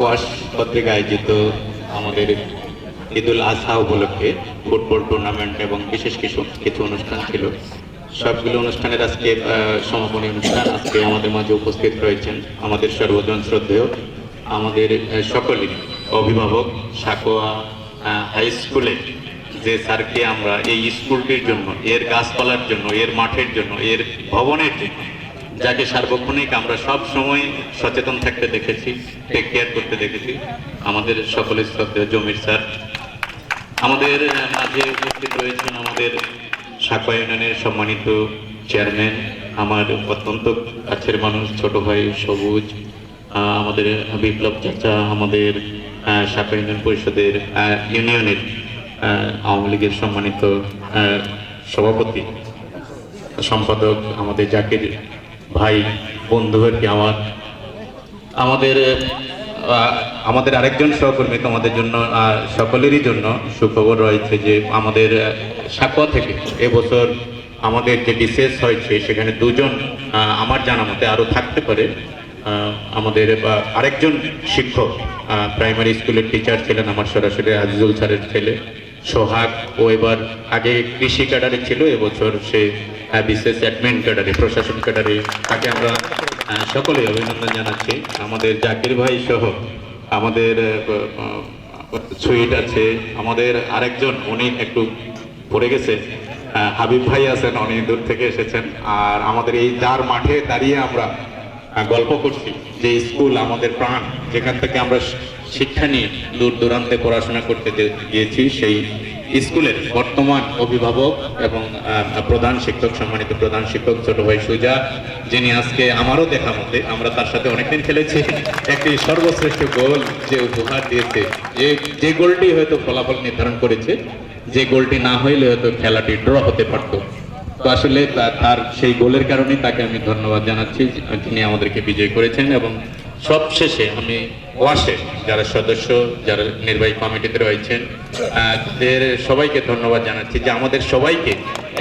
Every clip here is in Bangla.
ওয়াশ পত্রিকা আয়োজিত আমাদের ঈদুল আজহা উপলক্ষে ফুটবল টুর্নামেন্ট এবং বিশেষ কিছু কিছু অনুষ্ঠান ছিল। সবগুলো অনুষ্ঠানের আজকে সমাপনী অনুষ্ঠান। আজকে আমাদের মাঝে উপস্থিত রয়েছেন আমাদের সর্বজন শ্রদ্ধেয়, আমাদের সকলের অভিভাবক সাকোয়া হাই স্কুলে যে স্যারকে আমরা এই স্কুলটির জন্য, এর গাছপালার জন্য, এর মাঠের জন্য, এর ভবনের জন্য যাকে সার্বক্ষণিক আমরা সব সময় সচেতন থাকতে দেখেছি টেক কেয়ার করতে দেখেছি, আমাদের সকলের শ্রদ্ধেয় জমির স্যার। আমাদের মাঝে উপস্থিত রয়েছেন আমাদের সাকবা ইউনিয়নের সম্মানিত চেয়ারম্যান, আমার অত্যন্ত কাছের মানুষ, ছোট ভাই সবুজ আমাদের বিপ্লব চাচা, আমাদের সাকবা ইউনিয়ন পরিষদের ইউনিয়নের আওয়ামী লীগের সম্মানিত সভাপতি, সম্পাদক, আমাদের জাকির ভাই বন্ধু আর কি আমার? আমাদের আমাদের আরেকজন সহকর্মী তোমাদের জন্য সকলেরই জন্য সুখবর রয়েছে যে আমাদের সাকোয়া থেকে এবছর আমাদের যে বিশেষ হয়েছে, সেখানে দুজন আমার জানা মতে আরও থাকতে পারে। আমাদের আরেকজন শিক্ষক প্রাইমারি স্কুলের টিচার ছিলেন আমার সরাসরি আজিজুল স্যারের ছেলে, সোহাগ। ও এবার আগে কৃষি ক্যাডারে ছিল, এবছর সে বিশেষ অ্যাডমিন ক্যাডারে প্রশাসন ক্যাডারে তাকে আমরা সকলে অভিনন্দন জানাচ্ছি। আমাদের জাকির ভাই সহ আমাদের সুইট আছে, আমাদের আরেকজন, উনি একটু পড়ে গেছে। হাবিব ভাই আছেন, উনি দূর থেকে এসেছেন। আর আমাদের এই যার মাঠে দাঁড়িয়ে আমরা গল্প করছি যে স্কুল আমাদের প্রাণ, যেখান থেকে আমরা শিক্ষা নিয়ে দূর দূরান্তে পড়াশোনা করতে গিয়েছি, সেই স্কুলের বর্তমান অভিভাবক এবং প্রধান শিক্ষক, সম্মানিত প্রধান শিক্ষক ছোট ভাই সুজা, যিনি আজকে আমারও দেখা মতে, আমরা তার সাথে অনেকদিন খেলেছি, একটি সর্বশ্রেষ্ঠ গোল যে উপহার দিয়েছে, যে যে গোলটি হয়তো ফলাফল নির্ধারণ করেছে, যে গোলটি না হইলে হয়তো খেলাটি ড্র হতে পারতো। তো আসলে তার সেই গোলের কারণেই তাকে আমি ধন্যবাদ জানাচ্ছি তিনি আমাদেরকে বিজয় করেছেন এবং সবশেষে আমি ওয়াসে যারা সদস্য, যারা নির্বাহী কমিটিতে রয়েছেন তাদের সবাইকে ধন্যবাদ জানাচ্ছি যে আমাদের সবাইকে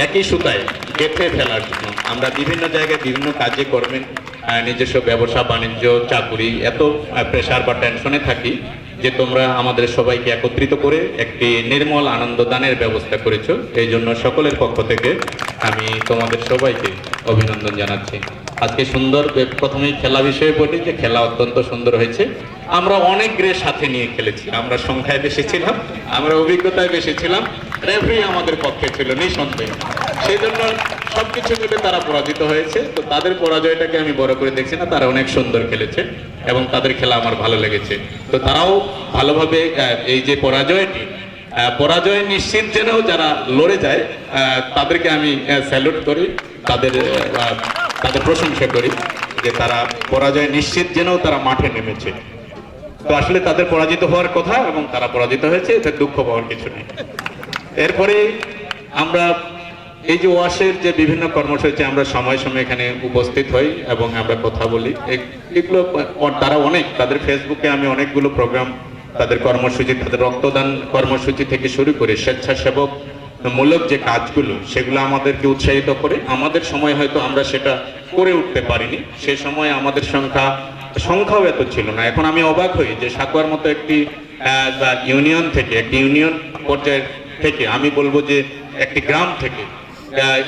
একই সুতায় গেঁথে ফেলার জন্য। আমরা বিভিন্ন জায়গায় বিভিন্ন কাজে কর্মে নিজস্ব ব্যবসা, বাণিজ্য, চাকুরি, এত প্রেশার বা টেনশনে থাকি যে তোমরা আমাদের সবাইকে একত্রিত করে একটি নির্মল আনন্দদানের ব্যবস্থা করেছ। এই জন্য সকলের পক্ষ থেকে আমি তোমাদের সবাইকে অভিনন্দন জানাচ্ছি। আজকে সুন্দর প্রথমেই খেলা বিষয়ে বলি যে খেলা অত্যন্ত সুন্দর হয়েছে। আমরা অনেক গ্রে সাথে নিয়ে খেলেছি আমরা সংখ্যায় বেশি ছিলাম, আমরা অভিজ্ঞতায় বেশি ছিলাম। রেফারি আমাদের পক্ষে ছিল নিঃসন্দেহ। সেই জন্য সবকিছু মিলে তারা পরাজিত হয়েছে। তো তাদের পরাজয়টাকে আমি বড় করে দেখছি না, তারা অনেক সুন্দর খেলেছে এবং তাদের খেলা আমার ভালো লেগেছে। তো তারাও ভালোভাবে এই যে পরাজয়টি পরাজয় নিশ্চিত জেনেও যারা লড়ে যায় তাদেরকে আমি স্যালুট করি। তাদের তাদের প্রশংসা করি যে তারা পরাজয় নিশ্চিত জেনেও তারা মাঠে নেমেছে। তো আসলে তাদের পরাজিত হওয়ার কথা এবং তারা পরাজিত হয়েছে, এতে দুঃখ পাওয়ার কিছু নেই। এরপরে আমরা এই যে ওয়াশের যে বিভিন্ন কর্মসূচি, আমরা সময় সময় এখানে উপস্থিত হই এবং আমরা কথা বলি। এগুলো তারা অনেক, তাদের ফেসবুকে আমি অনেকগুলো প্রোগ্রাম, তাদের কর্মসূচি, তাদের রক্তদান কর্মসূচি থেকে শুরু করে স্বেচ্ছাসেবক মূলক যে কাজগুলো, সেগুলো আমাদেরকে উৎসাহিত করে, আমাদের সময় হয়তো আমরা সেটা করে উঠতে পারিনি। সে সময় আমাদের সংখ্যা, সংখ্যাও এত ছিল না। এখন আমি অবাক হই যে সাকুয়ার মতো একটি ইউনিয়ন থেকে, একটি ইউনিয়ন পর্যায়ের থেকে, আমি বলব যে একটি গ্রাম থেকে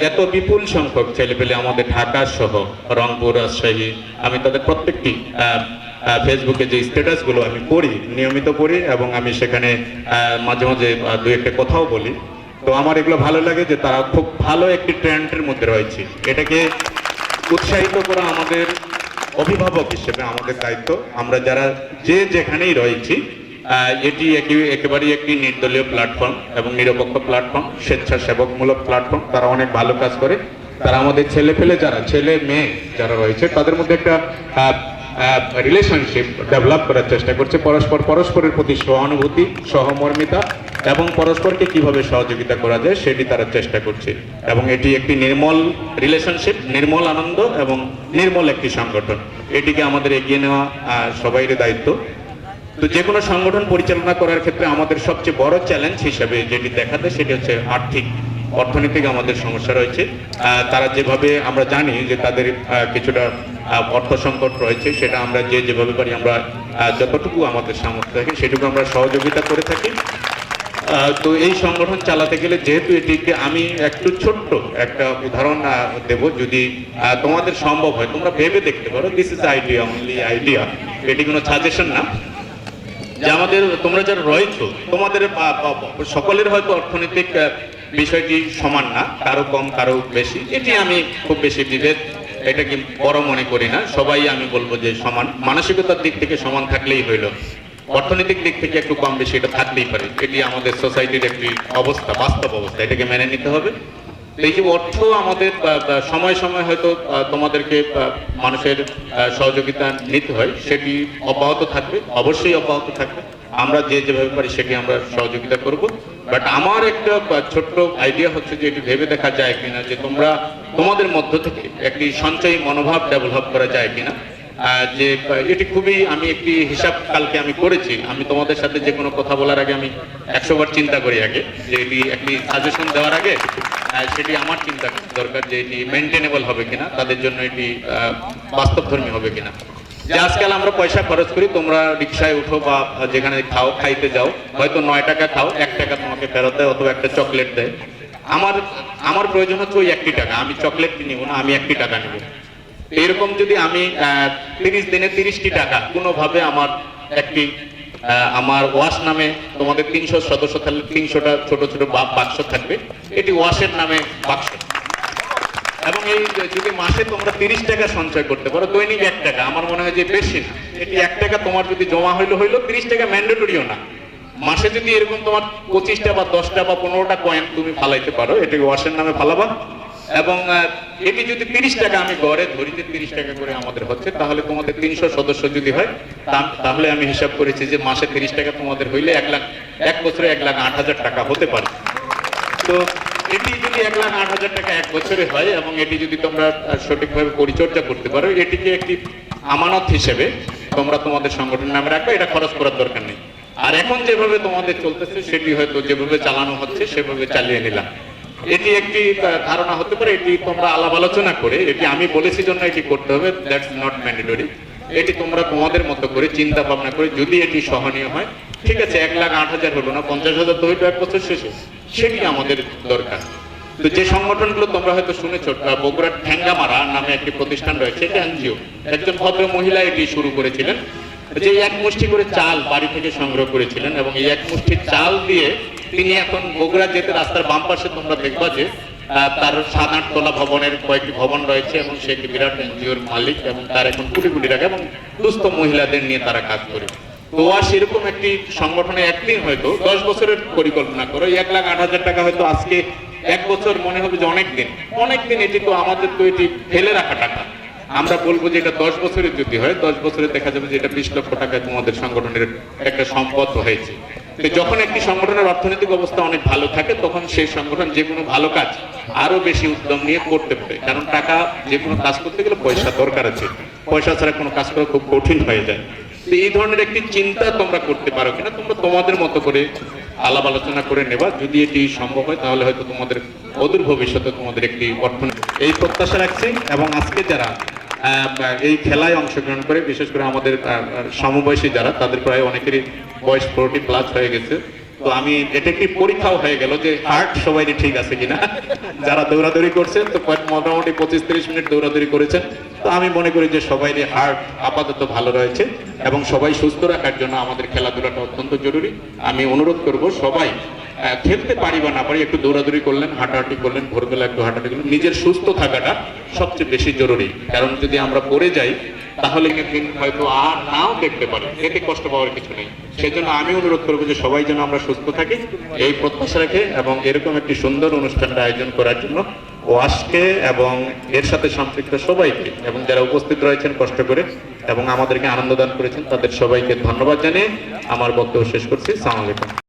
এত বিপুল সংখ্যক ছেলেপেলে আমাদের ঢাকা সহ রংপুর, রাজশাহী, আমি তাদের প্রত্যেকটি ফেসবুকে যে স্ট্যাটাসগুলো আমি পড়ি, নিয়মিত পড়ি এবং আমি সেখানে মাঝে মাঝে দু একটা কথাও বলি। তো আমার এগুলো ভালো লাগে যে তারা খুব ভালো একটি ট্রেন্ডের মধ্যে রয়েছে। এটাকে উৎসাহিত করা আমাদের অভিভাবক হিসেবে আমাদের দায়িত্ব। আমরা যারা যে যেখানেই রয়েছি এটি একেবারেই একটি নির্দলীয় প্ল্যাটফর্ম এবং নিরপেক্ষ প্ল্যাটফর্ম স্বেচ্ছাসেবকমূলক প্ল্যাটফর্ম তারা অনেক ভালো কাজ করে। তারা আমাদের ছেলে পেলে যারা, ছেলে, মেয়ে যারা রয়েছে, তাদের মধ্যে একটা রিলেশনশিপ ডেভেলপ করার চেষ্টা করছে। পরস্পর, পরস্পরের প্রতি সহানুভূতি, সহমর্মিতা এবং পরস্পরকে কীভাবে সহযোগিতা করা যায় সেটি তারা চেষ্টা করছে। এবং এটি একটি নির্মল রিলেশনশিপ নির্মল আনন্দ এবং নির্মল একটি সংগঠন। এটিকে আমাদের এগিয়ে নেওয়া সবাইয়ের দায়িত্ব। তো যে কোনো সংগঠন পরিচালনা করার ক্ষেত্রে আমাদের সবচেয়ে বড় চ্যালেঞ্জ হিসেবে যেটি দেখা দেয় সেটি হচ্ছে আর্থিক, অর্থনৈতিক আমাদের সমস্যা রয়েছে। তারা যেভাবে আমরা জানি যে তাদের কিছুটা অর্থ সংকট রয়েছে, সেটা আমরা যে যেভাবে পারি আমরা যতটুকু আমাদের সামর্থ্য থাকে সেটুকু আমরা সহযোগিতা করে থাকি। তো এই সংগঠন চালাতে গেলে যেহেতু এটিকে আমি একটু ছোট্ট একটা উদাহরণ দেব। যদি তোমাদের সম্ভব হয়, তোমরা ভেবে দেখতে পারো this is idea only idea এটি কোনো সাজেশন না। যে আমাদের, তোমরা যারা রয়েছো, তোমাদের সকলের হয়তো অর্থনৈতিক বিষয়টি সমান না, কারও কম, কারও বেশি। এটি আমি খুব বেশি বিভেদ এটা কি বড় মনে করি না। সবাই আমি বলব যে সমান। মানসিকতার দিক থেকে সমান থাকলেই হইল। অর্থনৈতিক দিক থেকে একটু কম বেশি এটা থাকতেই পারে। এটি আমাদের সোসাইটির একটি অবস্থা, বাস্তব অবস্থা। এটাকে মেনে নিতে হবে। এই যে অর্থ আমাদের সময় সময় হয়তো তোমাদেরকে মানুষের সহযোগিতা নিতে হয়। সেটি অব্যাহত থাকবে, অবশ্যই অব্যাহত থাকবে। আমরা যে যেভাবে পারি সেটি আমরা সহযোগিতা করব। বাট আমার একটা ছোট্ট আইডিয়া হচ্ছে যে এটি ভেবে দেখা যায় কিনা, যে তোমরা তোমাদের মধ্য থেকে একটি সঞ্চয়ী মনোভাব ডেভেলপ করা যায় কিনা। যে, এটি খুবই আমি একটি হিসাব কালকে আমি করেছি। আমি তোমাদের সাথে যে কোনো কথা বলার আগে আমি একশো বার চিন্তা করি আগে, যে এটি একটি সাজেশন দেওয়ার আগে সেটি আমার চিন্তা দরকার যে এটি মেনটেনেবল হবে কিনা, তাদের জন্য এটি বাস্তবধর্মী হবে কিনা। যে আজকাল আমরা পয়সা খরচ করি, তোমরা রিক্সায় উঠো বা যেখানে খাও, খাইতে যাও, হয়তো নয় টাকা খাও, এক টাকা তোমাকে ফেরত দেয় অথবা একটা চকলেট দেয়। আমার আমার প্রয়োজন হচ্ছে ওই একটি টাকা, আমি চকলেট নিব না, আমি একটি টাকা নেব। এরকম যদি আমি তিরিশ দিনে তিরিশটি টাকা, কোনোভাবে আমার একটি আমার ওয়াশ নামে তোমাদের তিনশো সদস্য থাকলে তিনশোটা ছোট ছোট বাক্স থাকবে। এটি ওয়াশের নামে বাক্স। এবং এই যদি মাসে তোমরা তিরিশ টাকা সঞ্চয় করতে পারো, দৈনিক এক টাকা, আমার মনে হয় যে বেশি না। এটি এক টাকা তোমার যদি জমা হইল হইল তিরিশ টাকা ম্যান্ডেটরিও না। মাসে যদি এরকম তোমার পঁচিশটা বা দশটা বা পনেরোটা কয়েন তুমি ফালাইতে পারো, এটি ওয়াশের নামে ফালাবা। এবং এটি যদি তিরিশ টাকা আমি গড়ে ধরিতে তিরিশ টাকা করে আমাদের হচ্ছে, তাহলে তোমাদের তিনশো সদস্য যদি হয় তাহলে আমি হিসাব করেছি যে মাসে তিরিশ টাকা তোমাদের হইলে এক লাখ, এক বছরে এক লাখ আট হাজার টাকা হতে পারে। তো এটি যদি এক লাখ আট হাজার টাকা এক বছরে হয় এবং এটি যদি তোমরা সঠিকভাবে পরিচর্যা করতে পারো, এটিকে একটি আমানত হিসেবে তোমরা তোমাদের সংগঠনের নামে রাখবে, এটা খরচ করার দরকার নেই। আর এখন যেভাবে তোমাদের চলতেছে, সেটি হয়তো যেভাবে চালানো হচ্ছে, সেভাবে চালিয়ে নিলাম। এটি একটি ধারণা হতে পারে, এটি তোমরা আলাপ আলোচনা করে, এটি আমি বলেছি জন্য এটি করতে হবে দ্যাটস নট ম্যান্ডেটরি এটি তোমরা তোমাদের মতো করে, চিন্তা ভাবনা করে, যদি এটি সহনীয় হয়, ঠিক আছে, এক লাখ আট হাজার হলো না, পঞ্চাশ হাজার তো হইল এক বছর শেষে। সেটি আমাদের দরকার। তো যে সংগঠনগুলো তোমরা হয়তো শুনেছো বগুড়ার ঠ্যাঙ্গামারা নামে একটি প্রতিষ্ঠান রয়েছে, এটা এনজিও। একজন ভদ্র মহিলা এটি শুরু করেছিলেন। যে এক মুষ্টি করে চাল বাড়ি থেকে সংগ্রহ করেছিলেন এবং এই এক মুষ্টি চাল দিয়ে তিনি এখন বগুড়া যেতে রাস্তার বাম পাশে তোমরা দেখবা যে তার সাত আট তলা ভবনের কয়েকটি ভবন রয়েছে এবং সে একটি বিরাট এনজিওর মালিক এবং তার এখন কোটি কোটি টাকা এবং দুস্থ মহিলাদের নিয়ে তারা কাজ করে। তো আর সেরকম একটি সংগঠনে একদিন হয়তো, দশ বছরের পরিকল্পনা করো, এক লাখ আট হাজার টাকা হয়তো আজকে এক বছর মনে হবে যে অনেক দিন। অনেক দিন এটি তো আমাদের তো এটি ফেলে রাখা টাকা। আমরা বলব যে এটা দশ বছরের যদি হয়, দশ বছরে দেখা যাবে যে এটা বিশ লক্ষ টাকায় তোমাদের সংগঠনের একটা সম্পদ হয়েছে। যখন একটি সংগঠনের অর্থনৈতিক অবস্থা অনেক ভালো থাকে, তখন সেই সংগঠন যে কোনো ভালো কাজ আরও বেশি উদ্যম নিয়ে করতে পারে। কারণ টাকা যে কোনো কাজ করতে গেলে পয়সা দরকার আছে। পয়সা ছাড়া কোনো কাজ করা খুব কঠিন হয়ে যায়। তো এই ধরনের একটি চিন্তা তোমরা করতে পারো কিনা, তোমরা তোমাদের মতো করে আলাপ আলোচনা করে নেবা। যদি এটি সম্ভব হয়, তাহলে হয়তো তোমাদের অদূর ভবিষ্যতে তোমাদের একটি অর্থনৈতিক এই প্রত্যাশা রাখছি এবং আজকে যারা এই খেলায় অংশগ্রহণ করে, বিশেষ করে আমাদের সমবয়সী যারা, তাদের প্রায় অনেকেরই বয়স ফোরটি প্লাস হয়ে গেছে। তো আমি, এটা একটি পরীক্ষাও হয়ে গেল যে হার্ট সবাই ঠিক আছে কিনা? যারা দৌড়াদৌড়ি করছেন তো মোটামুটি পঁচিশ তিরিশ মিনিট দৌড়াদৌড়ি করেছেন। তো আমি মনে করি যে সবাইরই হার্ট আপাতত ভালো রয়েছে এবং সবাই সুস্থ রাখার জন্য আমাদের খেলাধুলাটা অত্যন্ত জরুরি। আমি অনুরোধ করব সবাই খেলতে পারি বা না পারি একটু দৌড়াদৌড়ি করলেন, হাঁটাহাঁটি করলেন, ভোরবেলা একটু হাঁটাহাঁটি করলেন। নিজের সুস্থ থাকাটা সবচেয়ে বেশি জরুরি। কারণ যদি আমরা পড়ে যাই, তাহলে হয়তো আর নাও দেখতে পারি। এতে কষ্ট পাওয়ার কিছু নেই। সেজন্য আমি অনুরোধ করব যে সবাই যেন আমরা সুস্থ থাকি। এই প্রত্যাশা রেখে এবং এরকম একটি সুন্দর অনুষ্ঠানটা আয়োজন করার জন্য ওয়াসকে এবং এর সাথে সম্পৃক্ত সবাইকে এবং যারা উপস্থিত রয়েছেন কষ্ট করে এবং আমাদেরকে আনন্দ দান করেছেন, তাদের সবাইকে ধন্যবাদ জানিয়ে আমার বক্তব্য শেষ করছি। সালাম আলাইকুম।